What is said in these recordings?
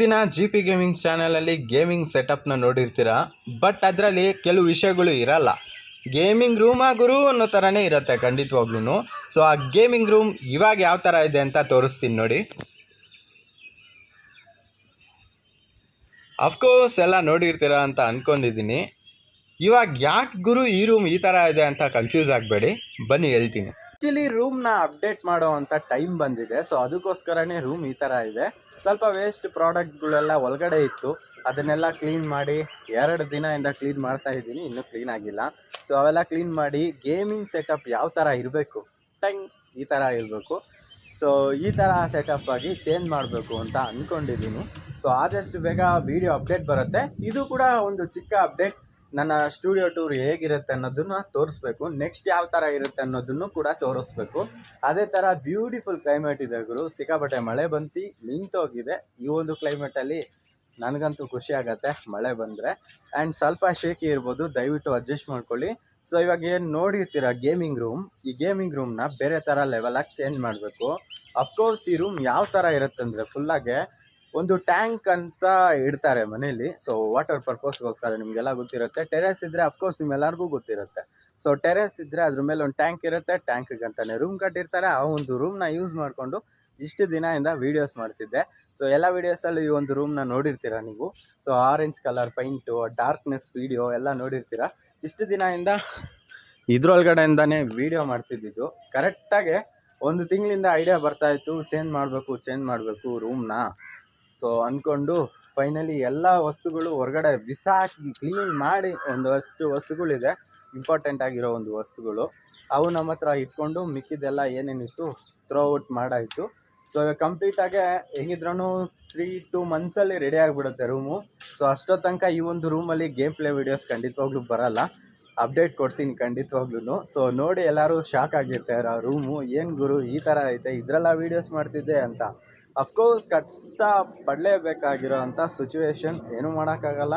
ದಿನ G P gaming ಚಾನಲಲ್ಲಿ gaming ಸೆಟಪ್ನ ನೋಡಿರ್ತೀರ? ಬಟ್ ಅದರಲ್ಲಿ ಕೆಲವು ವಿಷಯಗಳು ಇರಲ್ಲ. ಗೇಮಿಂಗ್ ರೂಮ್ ಗುರು ಅನ್ನೋ ಥರನೇ ಇರುತ್ತೆ ಖಂಡಿತವಾಗ್ಲೂ ಸೊ ಆ ಗೇಮಿಂಗ್ ರೂಮ್ ಇವಾಗ ಯಾವ ಥರ ಇದೆ ಅಂತ ತೋರಿಸ್ತೀನಿ ನೋಡಿ. ಅಫ್ಕೋರ್ಸ್ ಎಲ್ಲ ನೋಡಿರ್ತೀರ ಅಂತ ಅಂದ್ಕೊಂಡಿದ್ದೀನಿ ಇವಾಗ ಯಾಕೆ ಗುರು ಈ ರೂಮ್ ಈ ಥರ ಇದೆ ಅಂತ ಕನ್ಫ್ಯೂಸ್ ಆಗಬೇಡಿ. ಬನ್ನಿ ಹೇಳ್ತೀನಿ. ಆ್ಯಕ್ಚುಲಿ ನ ಅಪ್ಡೇಟ್ ಮಾಡೋ ಅಂತ ಟೈಮ್ ಬಂದಿದೆ. ಸೊ ಅದಕ್ಕೋಸ್ಕರನೇ ರೂಮ್ ಈ ಥರ ಇದೆ. ಸ್ವಲ್ಪ ವೇಸ್ಟ್ ಪ್ರಾಡಕ್ಟ್ಗಳೆಲ್ಲ ಒಳಗಡೆ ಇತ್ತು. ಅದನ್ನೆಲ್ಲ ಕ್ಲೀನ್ ಮಾಡಿ ಎರಡು ದಿನದಿಂದ ಕ್ಲೀನ್ ಮಾಡ್ತಾ ಇದ್ದೀನಿ. ಇನ್ನೂ ಕ್ಲೀನ್ ಆಗಿಲ್ಲ. ಸೊ ಅವೆಲ್ಲ ಕ್ಲೀನ್ ಮಾಡಿ ಗೇಮಿಂಗ್ ಸೆಟಪ್ ಯಾವ ಥರ ಇರಬೇಕು? ಟಂಗ್ ಈ ಥರ ಇರಬೇಕು. ಸೊ ಈ ಥರ ಸೆಟಪ್ ಆಗಿ ಚೇಂಜ್ ಮಾಡಬೇಕು ಅಂತ ಅಂದ್ಕೊಂಡಿದ್ದೀನಿ ಸೊ ಆದಷ್ಟು ಬೇಗ ವಿಡಿಯೋ ಅಪ್ಡೇಟ್ ಬರುತ್ತೆ. ಇದು ಕೂಡ ಒಂದು ಚಿಕ್ಕ ಅಪ್ಡೇಟ್ ನನ್ನ ಸ್ಟುಡಿಯೋ ಟೂರ್ ಹೇಗಿರುತ್ತೆ ಅನ್ನೋದನ್ನು ತೋರಿಸ್ಬೇಕು. ನೆಕ್ಸ್ಟ್ ಯಾವ ಥರ ಇರುತ್ತೆ ಅನ್ನೋದನ್ನು ಕೂಡ ತೋರಿಸ್ಬೇಕು. ಅದೇ ಥರ ಬ್ಯೂಟಿಫುಲ್ ಕ್ಲೈಮೇಟ್ ಇದೆ ಗುರು. ಸಿಕ್ಕಾಪಟ್ಟೆ ಮಳೆ ಬಂತು, ನಿಂತೋಗಿದೆ. ಈ ಒಂದು ಕ್ಲೈಮೇಟಲ್ಲಿ ನನಗಂತೂ ಖುಷಿ ಆಗತ್ತೆ ಮಳೆ ಬಂದರೆ. ಆ್ಯಂಡ್ ಸ್ವಲ್ಪ ಶೇಕಿ ಇರ್ಬೋದು, ದಯವಿಟ್ಟು ಅಡ್ಜಸ್ಟ್ ಮಾಡ್ಕೊಳ್ಳಿ. ಸೊ ಇವಾಗ ಏನು ನೋಡಿರ್ತೀರ ಗೇಮಿಂಗ್ ರೂಮ್ ಈ ಗೇಮಿಂಗ್ ರೂಮ್ನ ಬೇರೆ ಥರ ಲೆವೆಲಾಗಿ ಚೇಂಜ್ ಮಾಡಬೇಕು. ಅಫ್ಕೋರ್ಸ್ ಈ ರೂಮ್ ಯಾವ ಥರ ಇರುತ್ತೆ ಅಂದರೆ ಫುಲ್ಲಾಗೆ ಒಂದು ಟ್ಯಾಂಕ್ ಅಂತ ಇಡ್ತಾರೆ ಮನೇಲಿ ಸೊ ವಾಟರ್ ಪರ್ಪಸ್ಗೋಸ್ಕರ ನಿಮಗೆಲ್ಲ ಗೊತ್ತಿರುತ್ತೆ. ಟೆರೆಸ್ ಇದ್ದರೆ ಅಫ್ಕೋರ್ಸ್ ನಿಮ್ಮೆಲ್ಲರಿಗೂ ಗೊತ್ತಿರುತ್ತೆ. ಸೊ ಟೆರೆಸ್ ಇದ್ದರೆ ಅದ್ರ ಮೇಲೆ ಒಂದು ಟ್ಯಾಂಕ್ ಇರುತ್ತೆ. ಟ್ಯಾಂಕ್ಗೆ ಅಂತಲೇ ರೂಮ್ ಕಟ್ಟಿರ್ತಾರೆ. ಆ ಒಂದು ರೂಮ್ನ ಯೂಸ್ ಮಾಡಿಕೊಂಡು ಇಷ್ಟು ದಿನದಿಂದ ವೀಡಿಯೋಸ್ ಮಾಡ್ತಿದ್ದೆ. ಸೊ ಎಲ್ಲ ವೀಡಿಯೋಸಲ್ಲಿ ಈ ಒಂದು ರೂಮ್ನ ನೋಡಿರ್ತೀರ ನೀವು? So orange colour paint darkness video ಎಲ್ಲ ನೋಡಿರ್ತೀರ? ಇಷ್ಟು ದಿನದಿಂದ ಇದ್ರೊಳಗಡೆಯಿಂದಾನೇ ವೀಡಿಯೋ ಮಾಡ್ತಿದ್ದಿದ್ದು. ಕರೆಕ್ಟಾಗಿ ಒಂದು ತಿಂಗಳಿಂದ ಐಡಿಯಾ ಬರ್ತಾ ಇತ್ತು. ಚೇಂಜ್ ಮಾಡಬೇಕು ಚೇಂಜ್ ಮಾಡಬೇಕು ರೂಮ್ನ ಸೊ ಅಂದ್ಕೊಂಡು ಫೈನಲಿ ಎಲ್ಲ ವಸ್ತುಗಳು ಹೊರಗಡೆ ಬಿಸಾಕಿ ಕ್ಲೀನ್ ಮಾಡಿ ಒಂದಷ್ಟು ವಸ್ತುಗಳಿದೆ. ಇಂಪಾರ್ಟೆಂಟ್ ಆಗಿರೋ ಒಂದು ವಸ್ತುಗಳು. ಅವು ನಮ್ಮ ಹತ್ರ ಇಟ್ಕೊಂಡು ಮಿಕ್ಕಿದ್ದೆಲ್ಲ ಏನೇನಿತ್ತು ಥ್ರೋ ಔಟ್ ಮಾಡಾಯಿತು. ಸೊ ಕಂಪ್ಲೀಟಾಗೆ ಹೆಂಗಿದ್ರೂ ತ್ರೀ ಟು ಮಂತ್ಸಲ್ಲಿ ರೆಡಿ ಆಗಿಬಿಡುತ್ತೆ ರೂಮು ಸೊ ಅಷ್ಟೋ ತನಕ ಈ ಒಂದು ರೂಮಲ್ಲಿ ಗೇಮ್ ಪ್ಲೇ ವೀಡಿಯೋಸ್ ಖಂಡಿತವಾಗ್ಲೂ ಬರಲ್ಲ. ಅಪ್ಡೇಟ್ ಕೊಡ್ತೀನಿ ಖಂಡಿತವಾಗ್ಲೂ ಸೊ ನೋಡಿ ಎಲ್ಲರೂ ಶಾಕ್ ಆಗಿರ್ತಾರೆ, ಆ ರೂಮು ಏನು ಗುರು, ಈ ಥರ ಐತೆ, ಇದರಲ್ಲ ವೀಡಿಯೋಸ್ ಮಾಡ್ತಿದ್ದೆ ಅಂತ. ಅಫ್ಕೋರ್ಸ್ ಕಷ್ಟ ಪಡಲೇಬೇಕಾಗಿರೋ ಅಂಥ ಸಿಚುವೇಶನ್ ಏನೂ ಮಾಡೋಕ್ಕಾಗಲ್ಲ.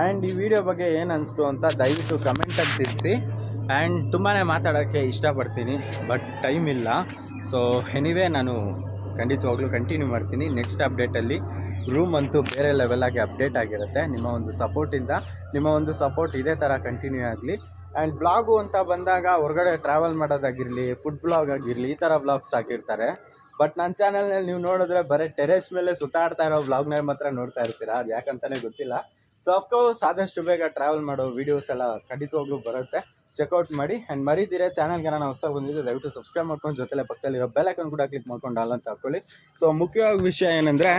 ಆ್ಯಂಡ್ ಈ ವಿಡಿಯೋ ಬಗ್ಗೆ ಏನು ಅನಿಸ್ತು ಅಂತ ದಯವಿಟ್ಟು ಕಮೆಂಟಲ್ಲಿ ತಿಳಿಸಿ. ಆ್ಯಂಡ್ ತುಂಬಾ ಮಾತಾಡೋಕ್ಕೆ ಇಷ್ಟಪಡ್ತೀನಿ ಬಟ್ ಟೈಮ್ ಇಲ್ಲ. ಸೊ ಎನಿವೇ ನಾನು ಖಂಡಿತವಾಗ್ಲೂ ಕಂಟಿನ್ಯೂ ಮಾಡ್ತೀನಿ. ನೆಕ್ಸ್ಟ್ ಅಪ್ಡೇಟಲ್ಲಿ ರೂಮ್ ಅಂತೂ ಬೇರೆ ಲೆವೆಲಾಗಿ ಅಪ್ಡೇಟ್ ಆಗಿರುತ್ತೆ. ನಿಮ್ಮ ಒಂದು ಸಪೋರ್ಟಿಂದ ನಿಮ್ಮ ಒಂದು ಸಪೋರ್ಟ್ ಇದೇ ಥರ ಕಂಟಿನ್ಯೂ ಆಗಲಿ. ಆ್ಯಂಡ್ ಬ್ಲಾಗು ಅಂತ ಬಂದಾಗ ಹೊರಗಡೆ ಟ್ರಾವೆಲ್ ಮಾಡೋದಾಗಿರಲಿ ಫುಡ್ ಬ್ಲಾಗ್ ಆಗಿರಲಿ, ಈ ಥರ ಬ್ಲಾಗ್ಸ್ ಹಾಕಿರ್ತಾರೆ. ಬಟ್ ನನ್ನ ಚಾನಲ್ನಲ್ಲಿ ನೀವು ನೋಡಿದ್ರೆ ಬರೀ ಟೆರೆಸ್ ಮೇಲೆ ಸುತ್ತಾಡ್ತಾ ಇರೋ ಬ್ಲಾಗ್ನ ಮಾತ್ರ ನೋಡ್ತಾ ಇರ್ತೀರಾ? ಅದು ಯಾಕಂತಾನೆ ಗೊತ್ತಿಲ್ಲ. ಸೊ ಅಫ್ಕೋರ್ಸ್ ಆದಷ್ಟು ಬೇಗ ಟ್ರಾವೆಲ್ ಮಾಡೋ ವೀಡಿಯೋಸ್ ಎಲ್ಲ ಖಂಡಿತವಾಗ್ಲೂ ಬರುತ್ತೆ. ಚೆಕ್ಔಟ್ ಮಾಡಿ. ಆ್ಯಂಡ್ ಮರಿದಿರೆ ಚಾನಲ್ಗೆ ನಾನು ಹೊಸ ಬಂದಿದ್ದು ದಯವಿಟ್ಟು ಸಬ್ಸ್ಕ್ರೈಬ್ ಮಾಡ್ಕೊಂಡು ಜೊತೆಲೆ ಪಕ್ಕದಲ್ಲಿರೋ ಬೆಲೈಕನ್ ಕೂಡ ಕ್ಲಿಕ್ ಮಾಡ್ಕೊಂಡು ಅಲ್ಲ ಅಂತ ಸೊ ಮುಖ್ಯವಾದ ವಿಷಯ ಏನಂದರೆ,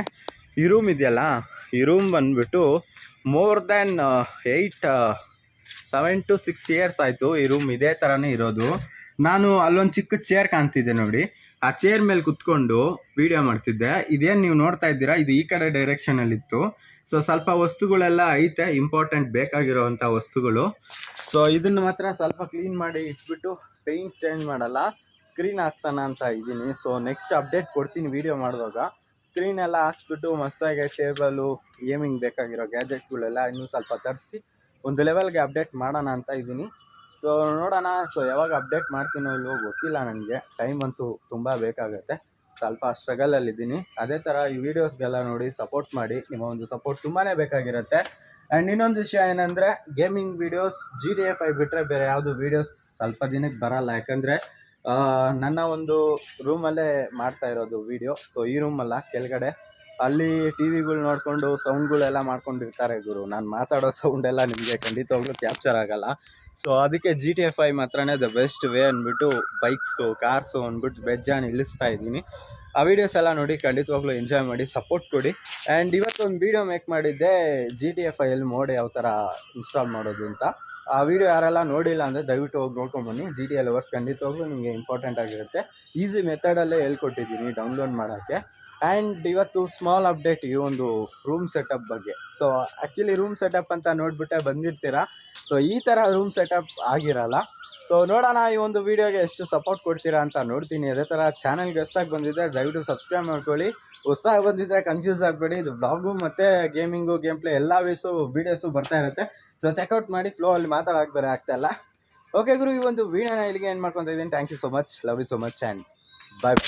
ಈ ರೂಮ್ ಇದೆಯಲ್ಲ? ಈ ರೂಮ್ ಬಂದುಬಿಟ್ಟು more than eight seven to six years ಆಯಿತು ಈ ರೂಮ್ ಇದೇ ಥರನೇ ಇರೋದು. ನಾನು ಅಲ್ಲೊಂದು ಚಿಕ್ಕ ಚೇರ್ ಕಾಣ್ತಿದ್ದೆ ನೋಡಿ. ಆ ಚೇರ್ ಮೇಲೆ ಕುತ್ಕೊಂಡು ವಿಡಿಯೋ ಮಾಡ್ತಿದ್ದೆ. ಇದೇನು ನೀವು ನೋಡ್ತಾ ಇದ್ದೀರಾ? ಇದು ಈ ಕಡೆ ಡೈರೆಕ್ಷನಲ್ಲಿತ್ತು ಸೊ ಸ್ವಲ್ಪ ವಸ್ತುಗಳೆಲ್ಲ ಐತೆ ಇಂಪಾರ್ಟೆಂಟ್ ಬೇಕಾಗಿರೋವಂಥ ವಸ್ತುಗಳು. ಸೊ ಇದನ್ನು ಮಾತ್ರ ಸ್ವಲ್ಪ ಕ್ಲೀನ್ ಮಾಡಿ ಇಟ್ಬಿಟ್ಟು ಪೇಂಟ್ ಚೇಂಜ್ ಮಾಡಲ್ಲ. ಸ್ಕ್ರೀನ್ ಹಾಕ್ಸೋಣ ಅಂತ ಇದ್ದೀನಿ. ಸೊ ನೆಕ್ಸ್ಟ್ ಅಪ್ಡೇಟ್ ಕೊಡ್ತೀನಿ ವಿಡಿಯೋ ಮಾಡಿದಾಗ ಸ್ಕ್ರೀನ್ ಎಲ್ಲ ಹಾಕ್ಸ್ಬಿಟ್ಟು ಮಸ್ತಾಗಿ ಟೇಬಲು ಗೇಮಿಂಗ್ ಬೇಕಾಗಿರೋ ಗ್ಯಾಜೆಟ್ಗಳೆಲ್ಲ ಇನ್ನೂ ಸ್ವಲ್ಪ ತರಿಸಿ ಒಂದು ಲೆವೆಲ್ಗೆ ಅಪ್ಡೇಟ್ ಮಾಡೋಣ ಅಂತ ಇದ್ದೀನಿ. ಸೊ ನೋಡೋಣ. ಸೊ ಯಾವಾಗ ಅಪ್ಡೇಟ್ ಮಾಡ್ತೀನೋ ಇಲ್ವೋ ಗೊತ್ತಿಲ್ಲ ನನಗೆ. ಟೈಮ್ ಅಂತೂ ತುಂಬ ಬೇಕಾಗುತ್ತೆ. ಸ್ವಲ್ಪ ಸ್ಟ್ರಗಲಲ್ಲಿದ್ದೀನಿ ಅದೇ ಥರ ಈ ವಿಡಿಯೋಸ್ಗೆಲ್ಲ ನೋಡಿ ಸಪೋರ್ಟ್ ಮಾಡಿ. ನಿಮ್ಮ ಒಂದು ಸಪೋರ್ಟ್ ತುಂಬಾ ಬೇಕಾಗಿರುತ್ತೆ. ಆ್ಯಂಡ್ ಇನ್ನೊಂದು ವಿಷಯ ಏನಂದರೆ gaming videos G D F I ಬಿಟ್ಟರೆ ಬೇರೆ ಯಾವುದು ವೀಡಿಯೋಸ್ ಸ್ವಲ್ಪ ದಿನಕ್ಕೆ ಬರಲ್ಲ. ಯಾಕಂದರೆ ನನ್ನ ಒಂದು ರೂಮಲ್ಲೇ ಮಾಡ್ತಾ ಇರೋದು ವೀಡಿಯೋ ಸೊ ಈ ರೂಮಲ್ಲ ಕೆಳಗಡೆ ಅಲ್ಲಿ ಟಿ ವಿಗಳು ನೋಡಿಕೊಂಡು ಸೌಂಡ್ಗಳೆಲ್ಲ ಮಾಡ್ಕೊಂಡಿರ್ತಾರೆ ಗುರು. ನಾನು ಮಾತಾಡೋ ಸೌಂಡೆಲ್ಲ ನಿಮಗೆ ಖಂಡಿತವಾಗ್ಲೂ ಕ್ಯಾಪ್ಚರ್ ಆಗಲ್ಲ. ಸೊ ಅದಕ್ಕೆ ಜಿ ಟಿ ಎಫ್ ಐ ಮಾತ್ರನೇ ದ ಬೆಸ್ಟ್ ವೇ ಅಂದ್ಬಿಟ್ಟು ಬೈಕ್ಸು ಕಾರ್ಸು ಅಂದ್ಬಿಟ್ಟು ಬೆಜ್ಜಾನ್ ಇಳಿಸ್ತಾ ಇದ್ದೀನಿ. ಆ ವೀಡಿಯೋಸ್ ಎಲ್ಲ ನೋಡಿ ಖಂಡಿತವಾಗ್ಲೂ ಎಂಜಾಯ್ ಮಾಡಿ ಸಪೋರ್ಟ್ ಕೊಡಿ. ಆ್ಯಂಡ್ ಇವತ್ತೊಂದು ವೀಡಿಯೋ ಮೇಕ್ ಮಾಡಿದ್ದೆ ಜಿ ಟಿ ಎಫ್ ಐಯಲ್ಲಿ ಮೋಡ್ ಯಾವ ಥರ ಇನ್ಸ್ಟಾಲ್ ಮಾಡೋದು ಅಂತ. ಆ ವಿಡಿಯೋ ಯಾರೆಲ್ಲ ನೋಡಿಲ್ಲ ಅಂದರೆ ದಯವಿಟ್ಟು ಹೋಗಿ ನೋಡ್ಕೊಂಬನ್ನಿ ಜಿ ಟಿ ಎಲ್ ವರ್ಸ್ ಖಂಡಿತವಾಗ್ಲೂ ನಿಮಗೆ ಇಂಪಾರ್ಟೆಂಟ್ ಆಗಿರುತ್ತೆ. ಈಸಿ ಮೆಥಡಲ್ಲೇ ಹೇಳ್ಕೊಟ್ಟಿದ್ದೀನಿ ಡೌನ್ಲೋಡ್ ಮಾಡೋಕ್ಕೆ. ಆ್ಯಂಡ್ ಇವತ್ತು ಸ್ಮಾಲ್ ಅಪ್ಡೇಟ್ ಈ ಒಂದು ರೂಮ್ ಸೆಟಪ್ ಬಗ್ಗೆ. ಸೊ ಆ್ಯಕ್ಚುಲಿ ರೂಮ್ ಸೆಟಪ್ ಅಂತ ನೋಡಿಬಿಟ್ಟೆ ಬಂದಿರ್ತೀರಾ? ಸೊ ಈ ಥರ ರೂಮ್ ಸೆಟಪ್ ಆಗಿರಲ್ಲ. ಸೊ ನೋಡೋಣ ಈ ಒಂದು ವೀಡಿಯೋಗೆ ಎಷ್ಟು ಸಪೋರ್ಟ್ ಕೊಡ್ತೀರಾ ಅಂತ ನೋಡ್ತೀನಿ. ಅದೇ ಥರ ಚಾನಲ್ಗೆ ಹೊಸ್ದಾಗಿ ಬಂದಿದ್ದರೆ ದಯವಿಟ್ಟು ಸಬ್ಸ್ಕ್ರೈಬ್ ಮಾಡ್ಕೊಳ್ಳಿ. ಹೊಸ್ದಾಗಿ ಬಂದಿದ್ದರೆ ಕನ್ಫ್ಯೂಸ್ ಆಗಬೇಡಿ. ಇದು ಬ್ಲಾಗು ಮತ್ತು ಗೇಮಿಂಗು ಗೇಮ್ ಪ್ಲೇ ಎಲ್ಲ ವೀಸು ವೀಡಿಯೋಸು ಬರ್ತಾ ಇರುತ್ತೆ. ಸೊ ಚೆಕ್ಔಟ್ ಮಾಡಿ ಫ್ಲೋ ಅಲ್ಲಿ ಮಾತಾಡೋಕೆ ಬೇರೆ ಆಗ್ತಾ ಇಲ್ಲ. ಓಕೆ ಗುರು, ಈ ಒಂದು ವೀಡಿಯೋನ ಇಲ್ಲಿಗೆ ಏನು ಮಾಡ್ಕೊತಾ ಇದ್ದೀನಿ. Thank you so much love you so much and bye